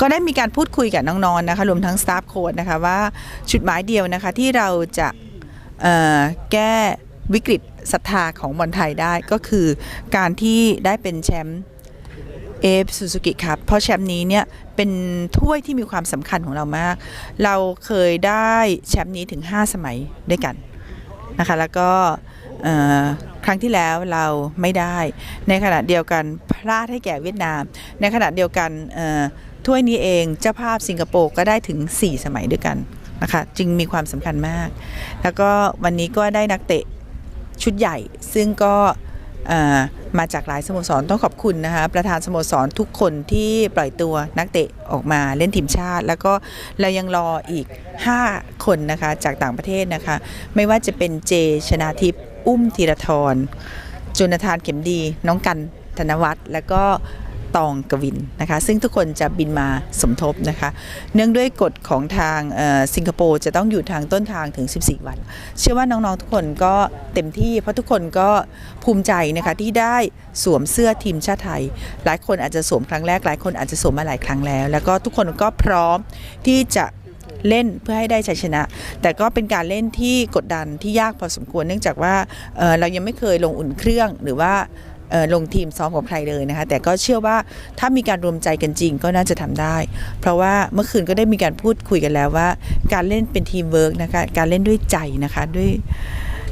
ก็ได้มีการพูดคุยกับน้องๆนะคะรวมทั้งสตาฟโค้ดนะคะว่าจุดหมายเดียวนะคะที่เราจะเอ่อแก้วิกฤตศรัทธาของบอลไทยได้ก็คือการที่ได้เป็นแชมป์เอฟซูซูกิครับเพราะแชมป์นี้เนี่ยเป็นถ้วยที่มีความสำคัญของเรามาก เราเคยได้แชมป์นี้ถึง 5 สมัยด้วยกันนะคะแล้วก็เอ่อครั้งที่แล้วเราไม่ได้ ในขณะเดียวกันพลาดให้แก่เวียดนาม ในขณะเดียวกันเอ่อ ถ้วยนี้เองเจ้าภาพสิงคโปร์ก็ได้ถึง 4 สมัยด้วยกันนะคะจึงมีความสำคัญมาก แล้วก็วันนี้ก็ได้นักเตะชุดใหญ่ซึ่งก็มาจากหลายสโมสรต้องขอบคุณนะคะประธานสโมสรทุกคนที่ปล่อยตัวนักเตะออกมาเล่นทีมชาติ แล้วก็เรายังรออีก 5 คนนะคะจากต่างประเทศนะคะ ไม่ว่าจะเป็นเจชนาทิพย์อุ้มธีรทรจุนทานเข็มดี น้องกันธนวัฒน์แล้วก็ ตองกวินนะคะ ซึ่งทุกคนจะบินมาสมทบนะคะ เนื่องด้วยกฎของทางสิงคโปร์จะต้องอยู่ทางต้นทางถึง 14 วัน เชื่อว่าน้องๆทุกคนก็เต็มที่ เพราะทุกคนก็ภูมิใจนะคะที่ได้สวมเสื้อทีมชาติไทย หลายคนอาจจะสวมครั้งแรก หลายคนอาจจะสวมมาหลายครั้งแล้ว แล้วก็ทุกคนก็พร้อมที่จะเล่นเพื่อให้ได้ชัยชนะ แต่ก็เป็นการเล่นที่กดดันที่ยากพอสมควร เนื่องจากว่าเเรายังไม่เคยลงอุ่นเครื่องหรือว่า ลงทีมซ้อมกับใครเลยนะคะ แต่ก็เชื่อว่าถ้ามีการรวมใจกันจริงก็น่าจะทำได้ เพราะว่าเมื่อคืนก็ได้มีการพูดคุยกันแล้วว่า การเล่นเป็นทีมเวิร์กนะคะการเล่นด้วยใจนะคะด้วย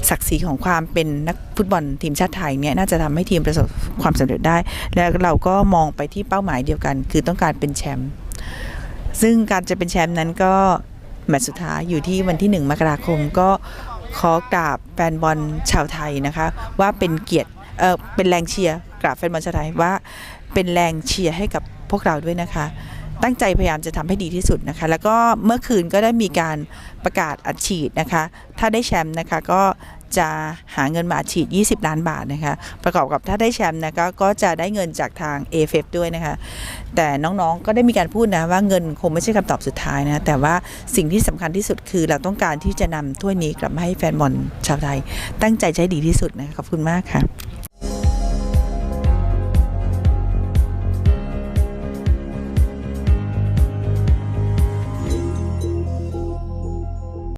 ศักดิ์ศรีของความเป็นนักฟุตบอลทีมชาติไทยเนี่ยน่าจะทำให้ทีมประสบความสำเร็จได้ แล้วเราก็มองไปที่เป้าหมายเดียวกัน คือต้องการเป็นแชมป์ซึ่งการจะเป็นแชมป์นั้นก็แมตช์สุดท้ายอยู่ที่วันที่ 1 มกราคมก็ขอกราบแฟนบอลชาวไทยนะคะ ว่าเป็นเกียรติ เเป็นแรงเชียร์กราบแฟนบอลชาวไทยว่าเป็นแรงเชียร์ให้กับพวกเราด้วยนะคะ ตั้งใจพยายามจะทำให้ดีที่สุดนะคะ แล้วก็เมื่อคืนก็ได้มีการประกาศอัดฉีดนะคะ ถ้าได้แชมป์นะคะก็จะหาเงินมาอัดฉีด 20 ล้านบาทนะคะ ประกอบกับถ้าได้แชมป์นะคะก็จะได้เงินจากทาง a f f ด้วยนะคะ แต่น้องๆก็ได้มีการพูดนะว่าเงินคงไม่ใช่คำตอบสุดท้ายนะ แต่ว่าสิ่งที่สำคัญที่สุดคือเราต้องการที่จะนำถ้วยนี้กลับมาให้แฟนบอลชาวไทย ตั้งใจใช้ดีที่สุดนะคะขอบคุณมากค่ะ